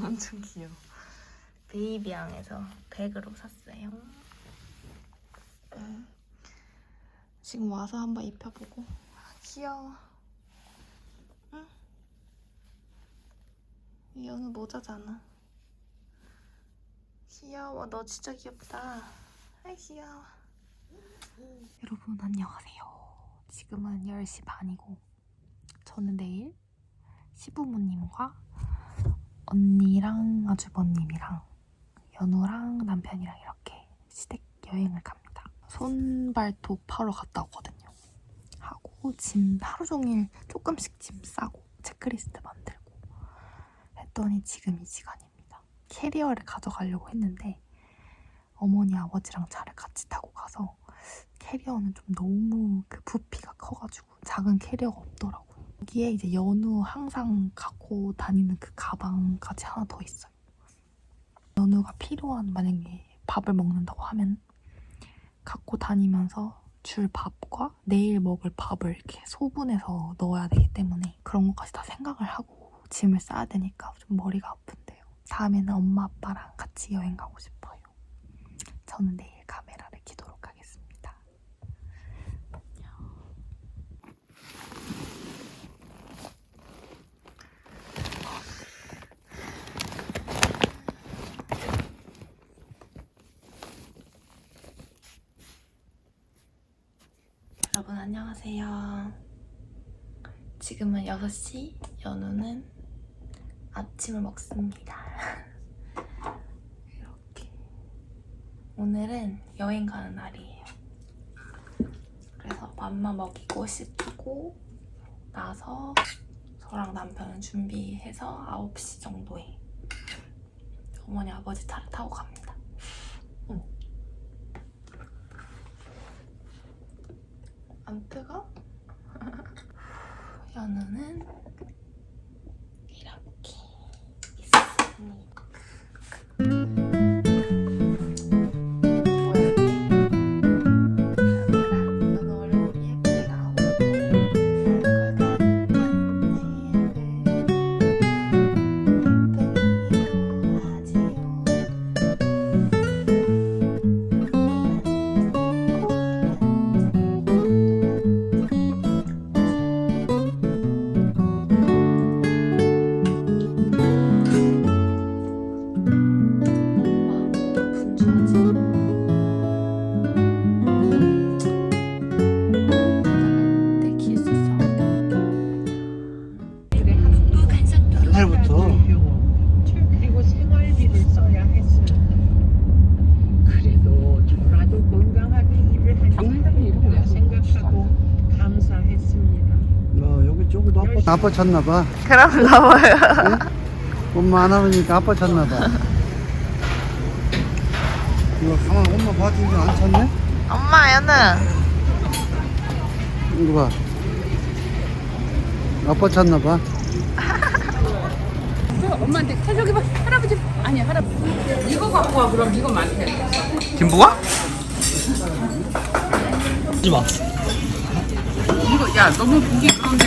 완전 귀여워. 베이비앙에서 백으로 샀어요. 음. 지금 와서 한번 입혀보고. 아, 귀여워. 응? 이 연우 모자잖아. 귀여워. 너 진짜 귀엽다. 아 귀여워. 여러분 안녕하세요. 지금은 10시 반이고 저는 내일 시부모님과 언니랑 아주버님이랑 연우랑 남편이랑 이렇게 시댁 여행을 갑니다. 손발톱 하러 갔다 오거든요. 하고 짐 하루 종일 조금씩 짐 싸고 체크리스트 만들고 했더니 지금 이 시간입니다. 캐리어를 가져가려고 했는데 어머니 아버지랑 차를 같이 타고 가서 캐리어는 좀 너무 그 부피가 커가지고 작은 캐리어가 없더라고요. 여기에 이제 연우 항상 갖고 다니는 그 가방까지 하나 더 있어요. 연우가 필요한 만약에 밥을 먹는다고 하면 갖고 다니면서 줄 밥과 내일 먹을 밥을 이렇게 소분해서 넣어야 되기 때문에 그런 것까지 다 생각을 하고 짐을 싸야 되니까 좀 머리가 아픈데요. 다음에는 엄마 아빠랑 같이 여행 가고 싶어요. 저는 내일 카메라를 키도록 하겠습니다. 안녕. 여러분 안녕하세요. 지금은 6시, 연우는 아침을 먹습니다. 이렇게. 오늘은 여행 가는 날이에요. 그래서 맘마 먹이고 씻고 나서 저랑 남편은 준비해서 9시 정도에 어머니 아버지 차를 타고 갑니다. 어머. 안 뜨거? 연우는 아빠, 쳤나 봐. 그럼 나와요. 엄마 안 하니까 아빠 쳤나 봐. 이거 가만 엄마 봐주지 안 쳤네? 엄마 연우 이거 봐. 아빠 쳤나 봐. 엄마한테 저기 봐 할아버지 아니 할아버지 이거 갖고 와 그럼 이거 많대 김부가? 하지 마. 이거 야 너무 보기 그런데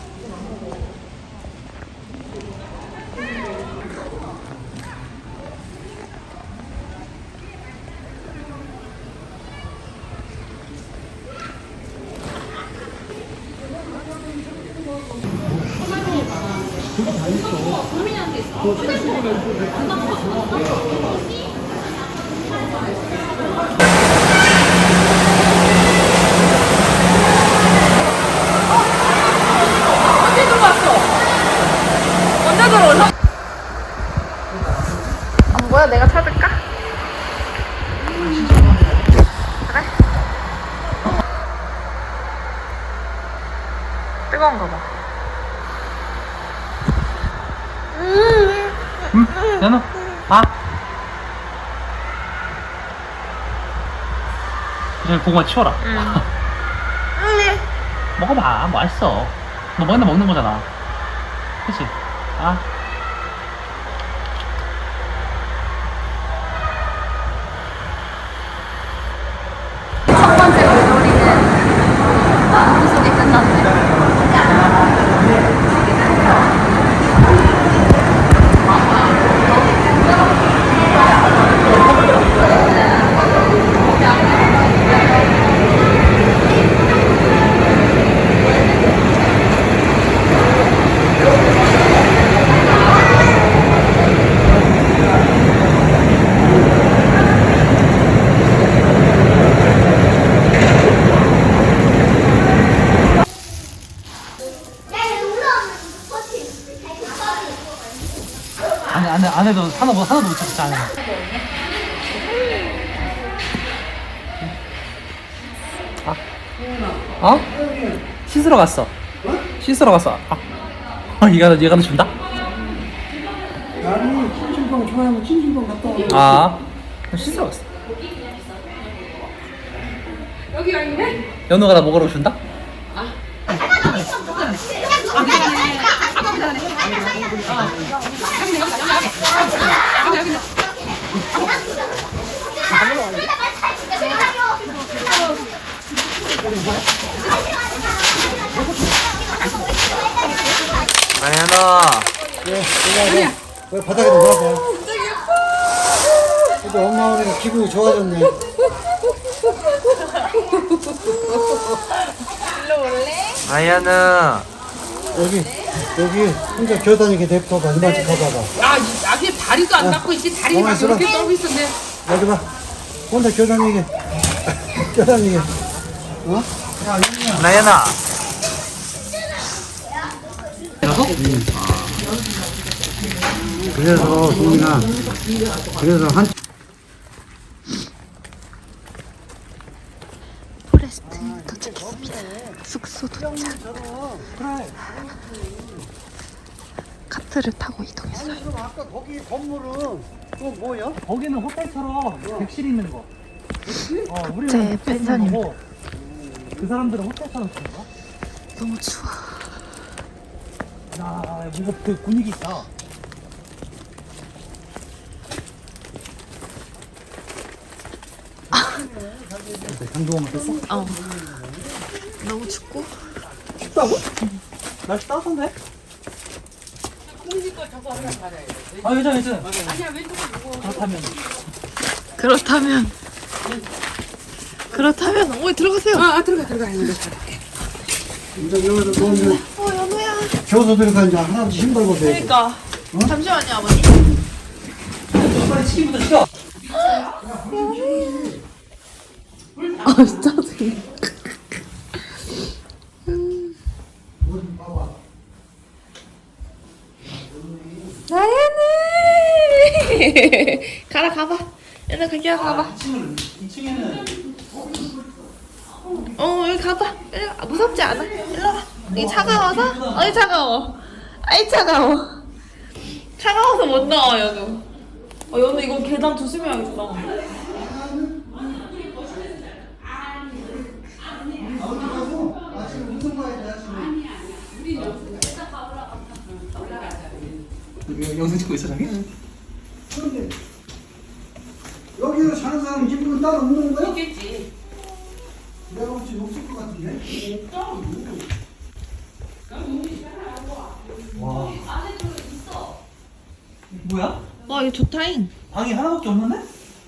언제 들어오셔? 안 보여? 내가 찾을까? 뜨거운가 봐. 응? 연우, 봐. 이제 고구마 치워라. 응. 먹어봐. 맛있어. 너 맨날 먹는 거잖아. 그치? 아. 첫 번째 물놀이는 무속에 끝났네. 안에 안에 안에도 하나 뭐 하나도 못 찾았지 안에. 아. 어? 씻으러 갔어. 씻으러 갔어. 아. 어, 얘가 얘가 너 준다? 나는 찜질방 좋아하면 찜질방 갔다 와. 아. 씻으러 갔어. 여기가 있네? 연우가 나 먹으러 준다? 아 연아. 예, 내가 왜 바닥에 놀아봐. 근데 엄마 오니까 기분이 좋아졌네. 아연아. 여기 여기 혼자 겨다니게 냅둬봐. 이만 좀 봐봐봐. 아, 이 앞에 다리도 안 닿고 있지. 다리가 있어봐. 이렇게 떨고 있었네. 여기 봐. 혼자 겨다니게. 겨다니게. 어? 나연아. 그래서 동민아. 그래서 한 포레스트 도착했습니다. 숙소 도착. 카트를 타고 이 건물은 그건 뭐야? 거기는 호텔처럼 객실 있는 거. 어, 우리는 제 객실 있는 펜션입니다. 거고, 그 사람들은 호텔처럼 쓰는 거. 너무 추워. 야, 뭔가 그 분위기 있다. 강동원 뺐어? 어. 너무 춥고. 춥다고? 날씨 따뜻한데? 아, 괜찮아, 괜찮아. 그렇다면. 그렇다면. 그렇다면, 오, 들어가세요. 아, 들어가, 들어가. 이제 여기서 놓으면 어, 연우야. 겨서 들어가 이제 할아버지 신발 벗어야 돼. 그러니까. 잠시만요, 아버님. 빨리 치킨부터 시켜. 아, 짜증나. 나연이! 가라, 가봐. 연우, 가기야, 가봐. 2층에는 어, 여기 가봐. 일로 와. 무섭지 않아? 일로 와. 여기 차가워서? 어이, 차가워. 아이, 차가워. 차가워서 못 나와, 연우. 어, 연우, 이거 계단 조심해야겠다. 영상 찍고 있어, 자기? 여기서 사는 따로 없는 거야? 있겠지. 내가 볼지 없을 것 같은데? 뭐야? 와, 이거 좋다잉. 방이 하나밖에 없는데?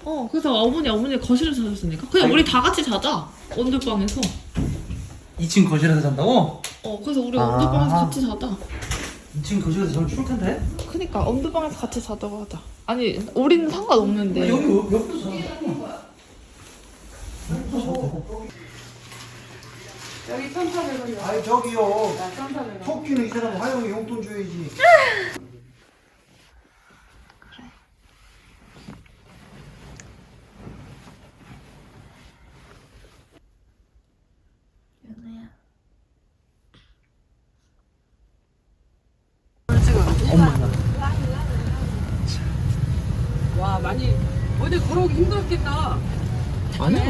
어, 그래서 어머니, 어머니 거실에서 자셨으니까. 그냥 우리 다 같이 자자. 원들방에서. 2층 거실에서 잔다고? 어, 그래서 우리 아. 원들방에서 같이 자자. 2층 거실에서 자면 추울 텐데? 그니까, 원들방에서 같이 자자고 하자. 아니, 우리는 상관없는데. 여기 옆에서 자 면 아니 저기요. 토끼는 이 사람 화영이 용돈 줘야지. 연우야. 와, 많이. 어디 걸어오기 힘들었겠다. 아니야.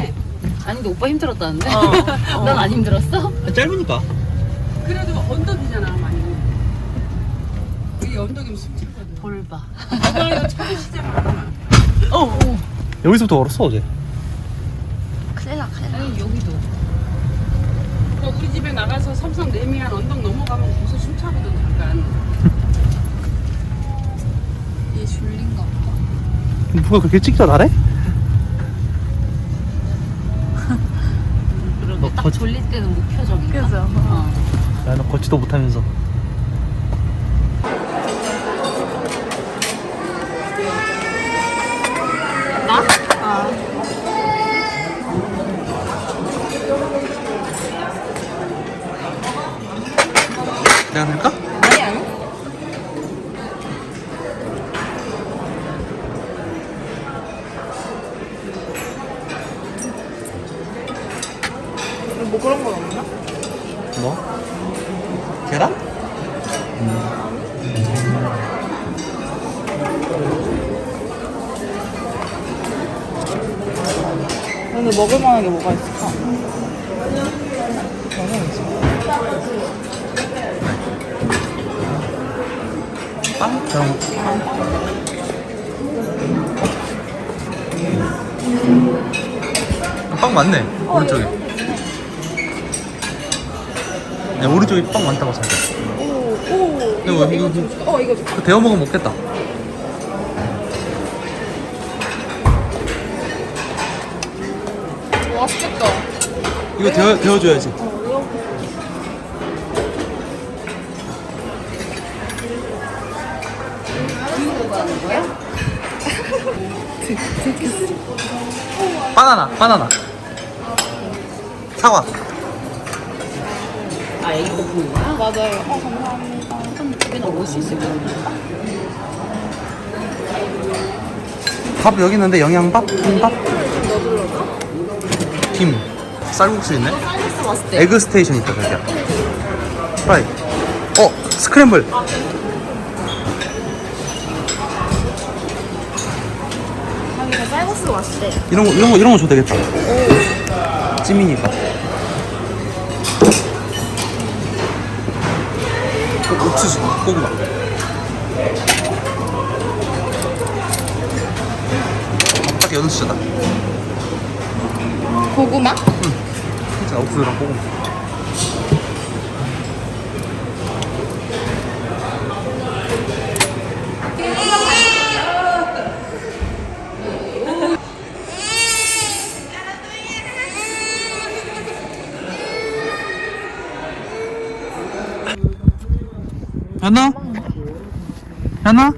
아니 근데 오빠 힘들었다는데? 넌안 힘들었어? 짧으니까. 그래도 언덕이잖아, 많이. 언덕이면 숨차거든. 볼봐. 내가 이거 차도 시작하구나. 여기서부터 걸었어 어제 큰일 나 큰일 나. 아니 여기도. 그 우리 집에 나가서 삼성 레미안 언덕 넘어가면 벌써 숨차거든 잠깐. 얘 줄린가 보다. 누가 그렇게 찍자 잘해? 딱 졸릴 때는 목표적인가? 그죠? 어. 나는 걷지도 못하면서 내가 될까? 게 뭐가 있을까? 빵? 그럼 빵 많네 오른쪽에 네, 오른쪽에 빵 많다고 생각 오오 이거, 이거, 이거, 이거, 어 이거 데워 먹으면 먹겠다. 이거 데워, 데워줘야지 바나나 바나나 사과 아 애기 거 보는 거야? 맞아요. 어 감사합니다. 그럼 집에 넣을 수 있을 것 같아. 밥 여기 있는데 영양밥? 김밥? 김 쌀국수 있네? 쌀국수 맛있대. 에그 스테이션 있다 저기야. 프라이 어 스크램블. 자기가 쌀국수 맛있대. 이런 거 이런 거 이런 거 줘도 되겠다. 찜이니까. 어, 옥수수 고구마 딱 여느 수저다 고구마? 진짜 옥수수랑 고구마 현아? 현아?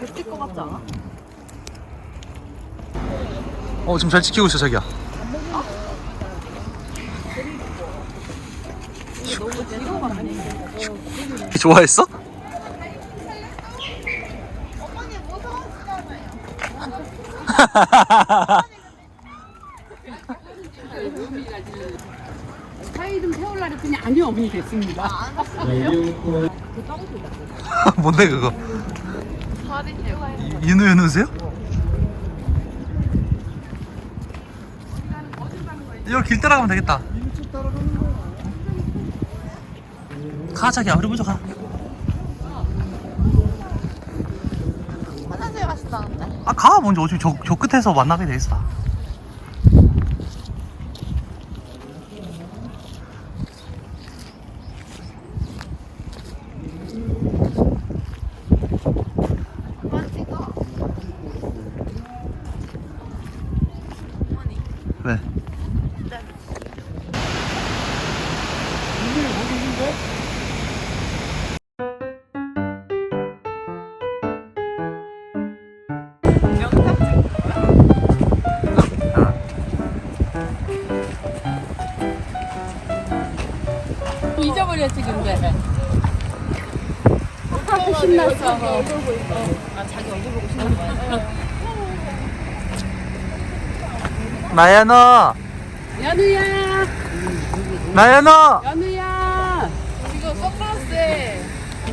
뱉을 것 같지 않아? 어 지금 잘 지키고 있어 자기야 좋아했어? 세울라 어머니 됐습니다. 뭔데 그거? 이- 윤우 윤우세요? 이거 길 따라가면 되겠다. 가 자기야 우리 먼저 가. 화장실 맛있다는데? 아 가 먼저 어차피 저, 저 끝에서 만나게 돼 있어. 신났어. 아 자기 얼굴 보고 싶은 거야? 나야 너, 연우야, 나야 너. 연우야. 지금 선글라스에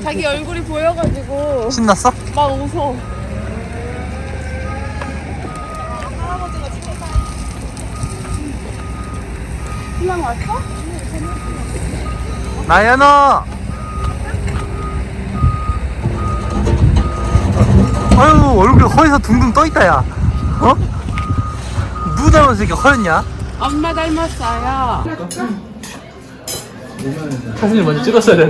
자기 얼굴이 보여가지고 신났어? 막 웃어. 신랑 왔어? 나연아! 아유, 얼굴 허에서 둥둥 떠있다, 야. 어? 누구 닮아서 이렇게 허였냐? 엄마 닮았어요. 사진을 먼저 찍었어야 돼.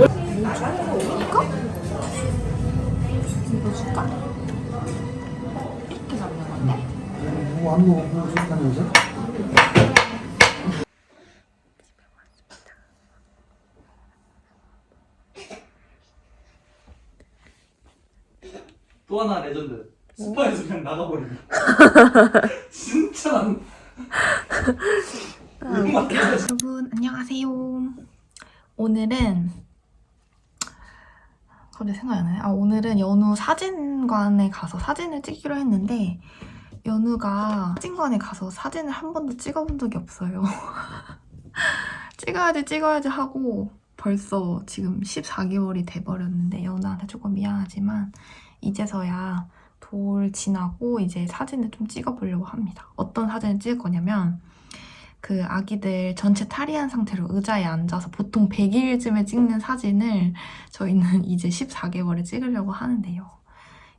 뭐안 먹어 뭐 좋다면서? 또 하나 레전드. 스파에서 그냥 나가버리네. 진짜 난. 여러분 안녕하세요. 오늘은 갑자기 생각이 안 나네. 아 오늘은 연우 사진관에 가서 사진을 찍기로 했는데 연우가 사진관에 가서 사진을 한 번도 찍어본 적이 없어요. 찍어야지 찍어야지 하고 벌써 지금 14개월이 돼버렸는데 연우한테 조금 미안하지만 이제서야 돌 지나고 이제 사진을 좀 찍어보려고 합니다. 어떤 사진을 찍을 거냐면 그 아기들 전체 탈의한 상태로 의자에 앉아서 보통 100일쯤에 찍는 사진을 저희는 이제 14개월에 찍으려고 하는데요.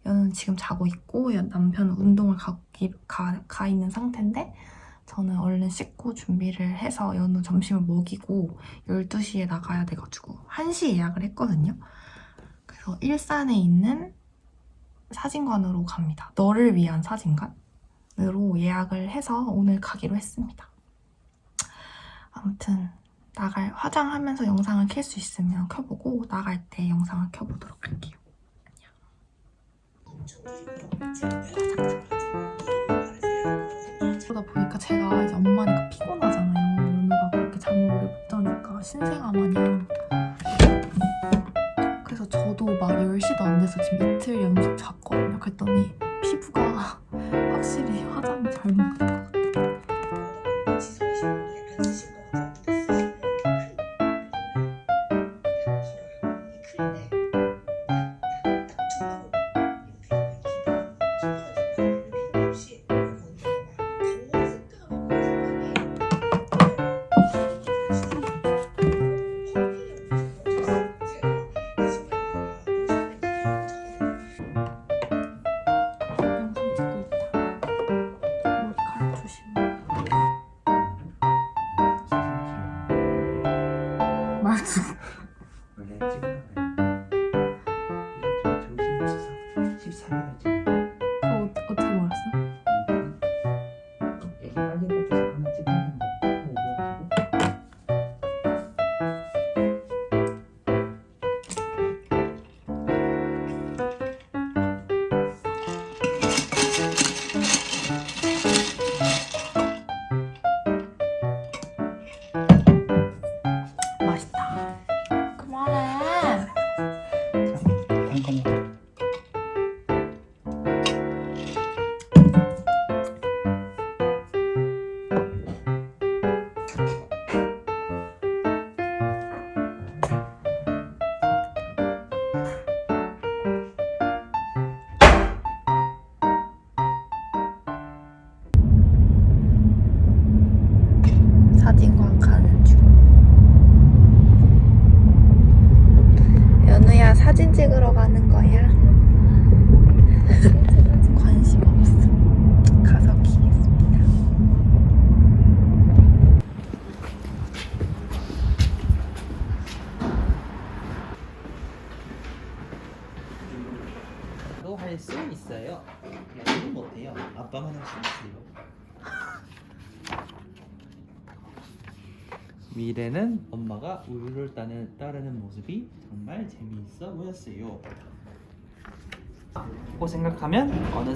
연우는 지금 자고 있고 연- 남편은 운동을 가기, 가, 가 있는 상태인데 저는 얼른 씻고 준비를 해서 연우 점심을 먹이고 12시에 나가야 돼가지고 1시 예약을 했거든요. 그래서 일산에 있는 사진관으로 갑니다. 너를 위한 사진관으로 예약을 해서 오늘 가기로 했습니다. 아무튼 나갈 화장하면서 영상을 켤 수 있으면 켜보고 나갈 때 영상을 켜보도록 할게요. 그러다 보니까 제가 이제 엄마니까 피곤하잖아요. 연우가 그렇게 잠을 오래 못 자니까 신생아 마냥. 그래서 저도 막 10시도 안 돼서 지금 이틀 연속 잤거든요. 그랬더니 피부가 확실히 화장을 잘 먹는 것 같아요. 따르는 모습이 정말 재미있어 보였어요. 고 생각하면 어느